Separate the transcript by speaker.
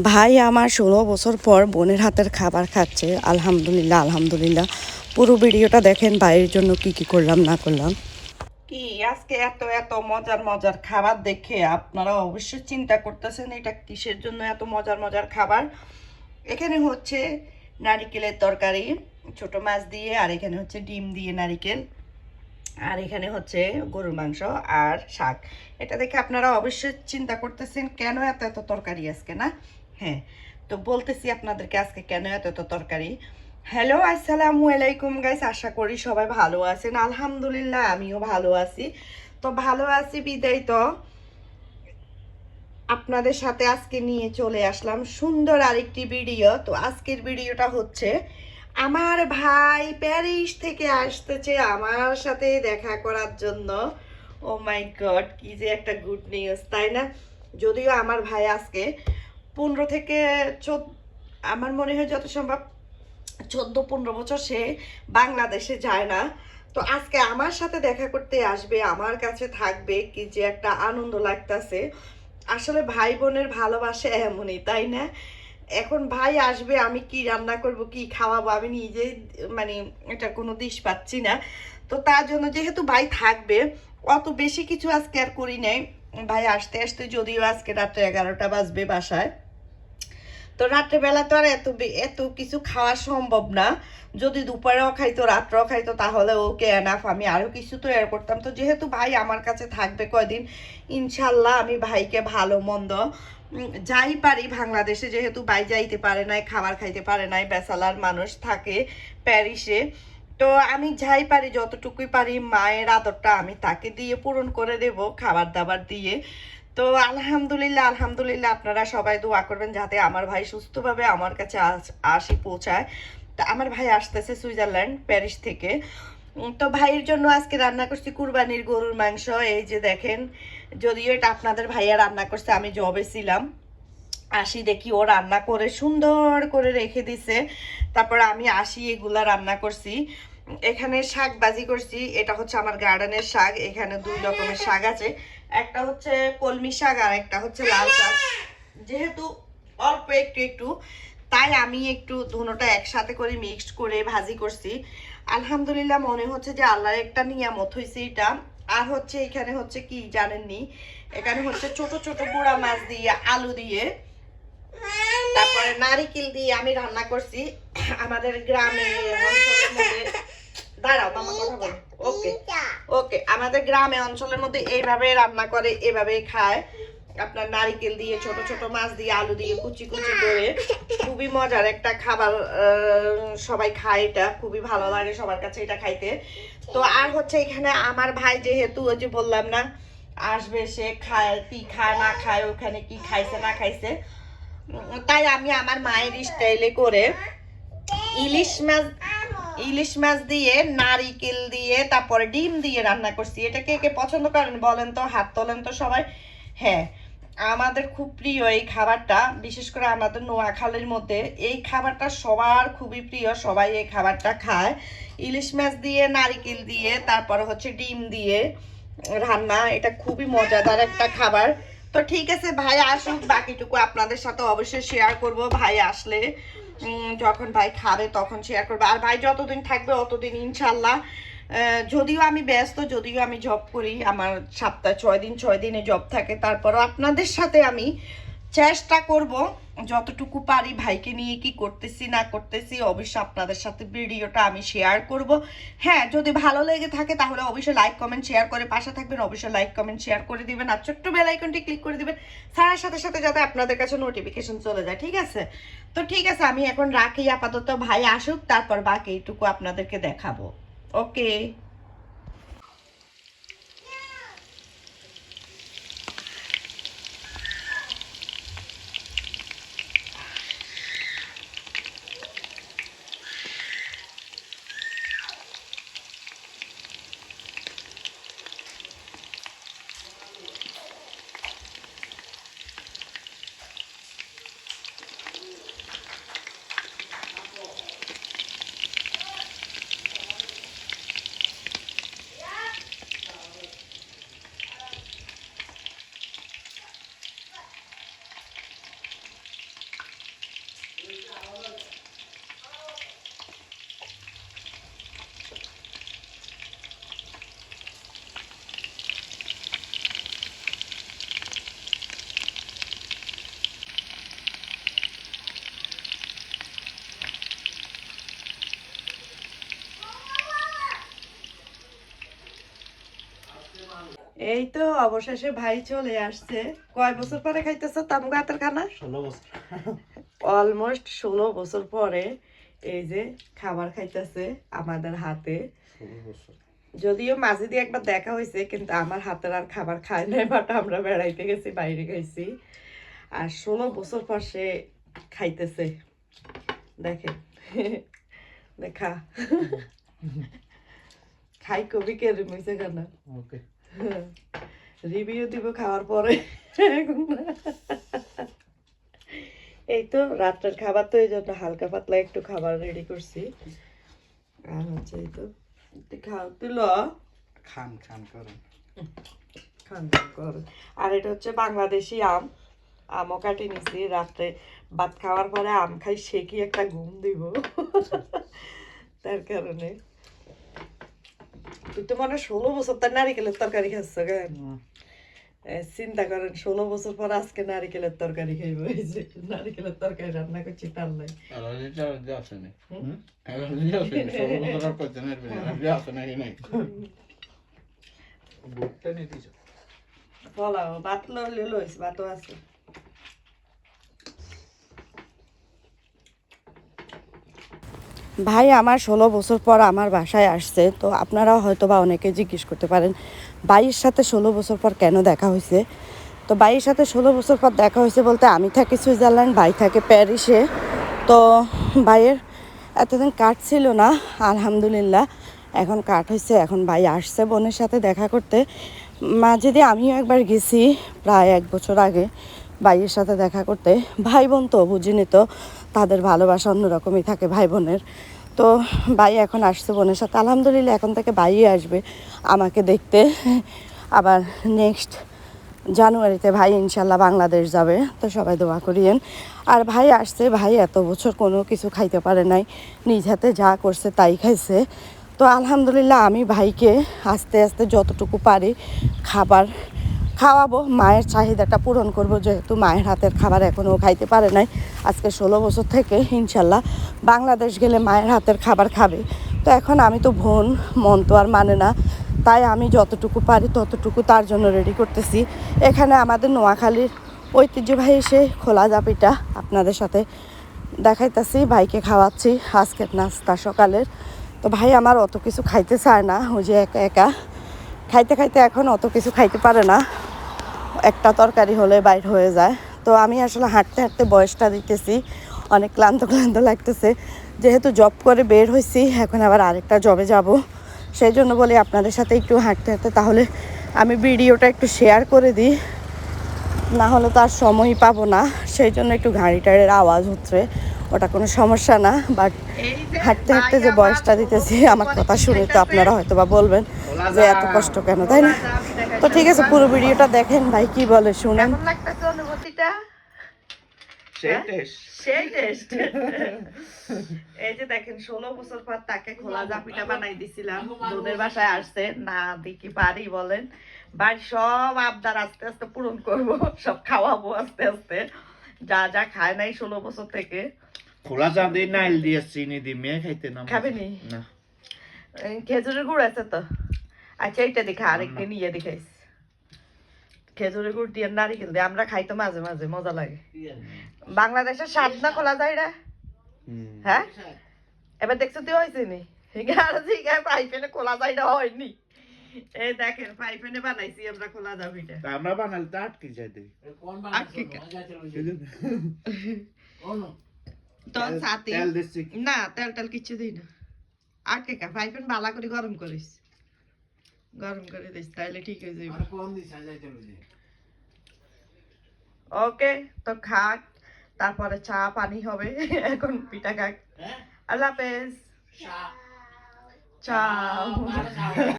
Speaker 1: ভাই আমার ষোলো বছর পর বোনের হাতের খাবার খাচ্ছে। আলহামদুলিল্লাহ আলহামদুলিল্লাহ। পুরো ভিডিওটা দেখেন ভাইয়ের জন্য কি কি করলাম, না করলাম।
Speaker 2: কি, আজকে এত এত মজার মজার খাবার দেখে আপনারা অবশ্যই চিন্তা করতেছেন, এটা কিসের জন্য এত মজার মজার খাবার? এখানে হচ্ছে নারিকেলের তরকারি, ছোট মাছ দিয়ে, আর এখানে হচ্ছে ডিম দিয়ে নারিকেল। আর এখানে হচ্ছে গরুর মাংস আর শাক। এটা দেখে আপনারা অবশ্যই চিন্তা করতেছেন, কেন এত এত তরকারি আজকে, না? হ্যাঁ তো বলতেছি আপনাদেরকে আজকে কেন এত এত তরকারি? হ্যালো আসসালামু আলাইকুম গাইস আশা করি সবাই ভালো আছেন। আলহামদুলিল্লাহ, আমিও ভালো আছি। তো ভালো আছি, বিদায় তো। আপনাদের সাথে আজকে নিয়ে চলে আসলাম সুন্দর আরেকটি ভিডিও তো আজকের ভিডিওটা হচ্ছে, আমার ভাই প্যারিস থেকে আসতেছে আমার সাথে দেখা করার জন্য। ও মাই গড কি যে একটা গুড নিউজ তাই না? যদিও আমার ভাই আজকে পনেরো থেকে চোদ্দ, আমার মনে হয় যত সম্ভব চোদ্দ, পনেরো বছর সে বাংলাদেশে যায় না। তো আজকে আমার সাথে দেখা করতে আসবে, আমার কাছে থাকবে কি যে একটা আনন্দ লাগতাছে। আসলে ভাই বোনের ভালোবাসা এমনই, তাই না? এখন ভাই আসবে, আমি কি রান্না করব, কি খাওয়াবো, আমি নিজেই মানে এটা কোনো দিশ পাচ্ছি না। তো তার জন্য যেহেতু ভাই থাকবে, অত বেশি কিছু আজকে আর করি নাই। ভাই আসতে আসতে যদিও আজকে রাত্রে এগারোটা বাজবে বাসায়। তো রাত্রেবেলা তো আর এত এত কিছু খাওয়া সম্ভব না। যদি দুপুরেও খাইতো, রাত্রেও খাইতো, তাহলে ওকে এনাফ আমি আরও কিছু তৈরি করতাম। তো যেহেতু ভাই আমার কাছে থাকবে কয়দিন, ইনশাল্লাহ আমি ভাইকে ভালো মন্দ যাই পারি বাংলাদেশে, যেহেতু ভাই যাইতে পারে নাই, খাবার খাইতে পারে নাই বেসালার মানুষ থাকে প্যারিসে। তো আমি যাই পারি, যতটুকুই পারি, মায়ের আদরটা আমি তাকে দিয়ে পূরণ করে দেব, খাবার দাবার দিয়ে। তো আলহামদুলিল্লাহ আলহামদুলিল্লাহ আপনারা সবাই দোয়া করবেন যাতে আমার ভাই সুস্থভাবে আমার কাছে আস- পৌঁছায়। তা আমার ভাই আসতেছে সুইজারল্যান্ড, প্যারিস থেকে। তো ভাইয়ের জন্য আজকে রান্না করছি কুরবানির গরুর মাংস। এই যে দেখেন, যদিও এটা আপনাদের ভাইয়া রান্না করছে, আমি জবে ছিলাম। আসি দেখি, ও রান্না করে সুন্দর করে রেখে দিছে। তারপর আমি আসি, এগুলা রান্না করছি। এখানে শাক বাজি করছি, এটা হচ্ছে আমার গার্ডেনের শাক। এখানে দুই রকমের শাক আছে। একটা হচ্ছে কলমি শাক আর একটা হচ্ছে লাল শাক। যেহেতু অল্প একটু একটু, তাই আমি একটু ধুনোটা একসাথে করে মিক্সড করে ভাজি করছি। আলহামদুলিল্লাহ মনে হচ্ছে যে আল্লাহর একটা নিয়ামত হয়েছে এটা। আর হচ্ছে এখানে হচ্ছে কি জানেননি? এখানে হচ্ছে ছোট ছোট পোড়া মাছ দিয়ে, আলু দিয়ে, তারপরে নারিকেল দিয়ে আমি রান্না করছি। আমাদের গ্রামে দাঁড়াও মামা কথা বল। ওকে ওকে আমাদের গ্রামে অঞ্চলের মধ্যে এইভাবে রান্না করে এভাবে খায়। আপনার নারিকেল দিয়ে ছোট ছোট মাছ দিয়ে আলু দিয়ে কুচি কুচি করে। খুবই মজার একটা খাবার সবাই খায় এটা। খুবই ভালো লাগে সবার কাছে এটা খাইতে। তো আর হচ্ছে এখানে আমার ভাই যেহেতু ওই যে বললাম না আসবে সে খায় কি খায় না খায় ওখানে কি খাইছে না খাইছে। তাই আমি আমার মায়ের স্টাইলে করে ইলিশ মাছ ইলিশ মাছ দিয়ে, নারিকেল দিয়ে, তারপরে ডিম দিয়ে রান্না করছি। এটা কে কে পছন্দ করেন বলেন তো, হাত তোলেন তো সবাই। হ্যাঁ আমাদের খুব প্রিয় এই খাবারটা, বিশেষ করে আমাদের নোয়াখালীর মধ্যে। এই খাবারটা সবার খুবই প্রিয়, সবাই এই খাবারটা খায়। ইলিশ মাছ দিয়ে, নারিকেল দিয়ে, তারপরে হচ্ছে ডিম দিয়ে রান্না। এটা খুবই মজাদার একটা খাবার। তো ঠিক আছে, ভাই আসুক, বাকিটুকু আপনাদের সাথে অবশ্যই শেয়ার করব। ভাই আসলে যখন ভাই খাবে তখন শেয়ার করবে। আর ভাই যতদিন থাকবে অতদিন ইনশাল্লাহ যদিও আমি ব্যস্ত, যদিও আমি জব করি, আমার সপ্তাহে ছয় দিন, ছয় দিনে জব থাকে, তারপরও আপনাদের সাথে আমি চেষ্টা করব যতটুকু পারি ভাইকে নিয়ে কি করতেছি, না করতেছি, অবশ্যই আপনাদের সাথে ভিডিওটা আমি শেয়ার করব। হ্যাঁ যদি ভালো লেগে থাকে তাহলে অবশ্যই লাইক কমেন্ট শেয়ার করে পাশে থাকবেন। অবশ্যই লাইক কমেন্ট শেয়ার করে দিবেন আর ছোট্ট বেল আইকনটি ক্লিক করে দিবেন। সারার সাথে সাথে যাতে আপনাদের কাছে নোটিফিকেশন চলে যায়, ঠিক আছে? তো ঠিক আছে, আমি এখন রাখি আপাতত। ভাই আসুক, তারপর বাকিটুকু আপনাদেরকে দেখাবো। ওকে এই তো অবশেষে ভাই চলে আসছে। কয় বছর পরে খাইতেছ তামগা হাতের খানা?
Speaker 3: ষোলো বছর।
Speaker 2: অলমোস্ট ষোলো বছর পরে এই যে খাবার খাইতেছে আমাদের হাতে। যদিও মাঝে দিয়ে একবার দেখা হয়েছে কিন্তু আমার হাতের আর খাবার খায় নাই বাট আমরা বেড়াইতে গেছি বাইরে খাইছি আর ষোলো বছর পর সে খাইতেছে। দেখেন দেখা। খাই কবি কে রুমিছে কেন
Speaker 3: ওকে
Speaker 2: রিভিউ দিব খাওয়ার পরে। এই তো রাত্রের খাবার তো এই জন্য হালকা পাতলা একটু খাবার রেডি করছি। আর হচ্ছে এই তো খাও তুই ল।
Speaker 3: খান খান করেন।
Speaker 2: খান খান কর আর এটা হচ্ছে বাংলাদেশি আম। আমও কাটি নিছি রাত্রে। ভাত খাওয়ার পরে আম খাই সে কি একটা ঘুম দিব? তার কারণে। তুই তো মানে ষোলো বছর তার নারিকেলের তরকারি খাচ্ছ কেন চিন্তা করেন ষোলো বছর পর আজকে নারিকেলের তরকারি খাইব। এই যে নারিকেলের তরকারি রান্না করছি তার
Speaker 3: নাই।
Speaker 2: ভাত লইলে লইস ভাতও আছে।
Speaker 1: ভাই, আমার ষোলো বছর পর আমার বাসায় আসছে, তো আপনারাও হয়তো বা অনেকে জিজ্ঞেস করতে পারেন, ভাইয়ের সাথে ষোলো বছর পর কেন দেখা হয়েছে? তো ভাইয়ের সাথে ষোলো বছর পর দেখা হয়েছে বলতে আমি থাকি সুইজারল্যান্ড, ভাই থাকে প্যারিসে। তো ভাইয়ের এতদিন কাট ছিল না, আলহামদুলিল্লাহ। এখন কাট হয়েছে, এখন ভাই আসছে বোনের সাথে দেখা করতে। মাঝে দিয়ে আমিও একবার গেছি, প্রায় এক বছর আগে ভাইয়ের সাথে দেখা করতে। ভাই বোন তো বুঝিনি তো তাদের ভালোবাসা অন্যরকমই থাকে ভাই বোনের। তো ভাই এখন আসছে বোনের সাথে। আলহামদুলিল্লাহ, এখন থেকে ভাই আসবে আমাকে দেখতে। আবার নেক্সট জানুয়ারিতে ভাই ইনশাল্লাহ বাংলাদেশ যাবে। তো সবাই দোয়া করিয়েন। আর ভাই আসছে, ভাই এত বছর কোনো কিছু খাইতে পারে নাই। নিজ হাতে যা করছে তাই খাইছে। তো আলহামদুলিল্লাহ আমি ভাইকে আস্তে আস্তে যতটুকু পারি খাবার খাওয়াবো, মায়ের চাহিদাটা পূরণ করব, যেহেতু মায়ের হাতের খাবার এখনও খাইতে পারে নাই। আজকে ষোলো বছর থেকে ইনশাল্লাহ বাংলাদেশ গেলে মায়ের হাতের খাবার খাবে। তো এখন আমি তো বোন, মন তো আর মানে না। তাই আমি যতটুকু পারি ততটুকু তার জন্য রেডি করতেছি। এখানে আমাদের নোয়াখালীর ঐতিহ্যবাহী সে খোলা জাপিটা আপনাদের সাথে দেখাইতেছি, ভাইকে খাওয়াচ্ছি আজকের নাস্তা সকালের। তো ভাই আমার অত কিছু খাইতে চায় না, ওই যে একা একা। খাইতে খাইতে এখন অত কিছু খাইতে পারে না। একটা তরকারি হলে বাইর হয়ে যায়। তো আমি আসলে হাঁটতে হাঁটতে বয়সটা দিতেছি অনেক ক্লান্ত ক্লান্ত লাগতেছে। যেহেতু জব করে বের হয়েছি এখন আবার আরেকটা জবে যাব। সেই জন্য বলি আপনাদের সাথে একটু হাঁটতে হাঁটতে তাহলে আমি ভিডিওটা একটু শেয়ার করে দিই। না হলে তো আর সময়ই পাবো না সেই জন্য একটু গাড়ি টাড়ির আওয়াজ হচ্ছে। ওটা কোনো সমস্যা না বাট হাঁটতে হাঁটতে যে বয়সটা দিতেছি আমার কথা শুনে তো আপনারা হয়তো বা বলবেন যে এত কষ্ট কেন তাই না? ঠিক আছে পুরো ভিডিওটা দেখেন ভাই কি বলে শুনেন।
Speaker 2: লাগতেছে অনুভূতিটা?
Speaker 3: সেই
Speaker 2: হ্যাঁ?
Speaker 3: টেস্ট
Speaker 2: সেই টেস্ট এই যে দেখেন ষোলো বছর পর তাকে খোলা জাপিটা বানাই দিছিলাম। বোনের বাসায় আসছে না দেখি পারি বলেন। বাড়ি সব আবদার আস্তে আস্তে পূরণ করব সব খাওয়াবো আস্তে আস্তে। যা যা খায় নাই ষোলো বছর থেকে।
Speaker 3: খোলা চাঁদি নাইল দিয়ে চিনি দিয়ে মেয়ে খাইতে না?
Speaker 2: খাবেনি? খেজুরের গুড় আছে তো? আচ্ছা এইটা দেখা আরেকদিন ইয়ে দেখাইস খেজুরের গুড় দিয়ে নারিকেল দিয়ে আমরা খাই তো মাঝে মাঝে মজা লাগে। বাংলাদেশের স্বাদ না খোলা যায় রে। হ্যাঁ? এবার দেখছ তুই হয়েছে নি আর জিগা পাইপেনে খোলা হয়নি। এই দেখেন পাইপেনে বানাইছি আমরা খোলা যাবিটা
Speaker 3: তা আমরা বানালে আটকে দিই।
Speaker 2: না তেল টেল কিচ্ছু দিই না। আটকে কা পাইপেন বালা করে গরম করিস। গরম করে দিস তাইলে ঠিক হয়ে যাবে ওকে তো খাক তারপরে চা পানি হবে এখন পিঠা খাক আল্লাহ হাফেজ চাও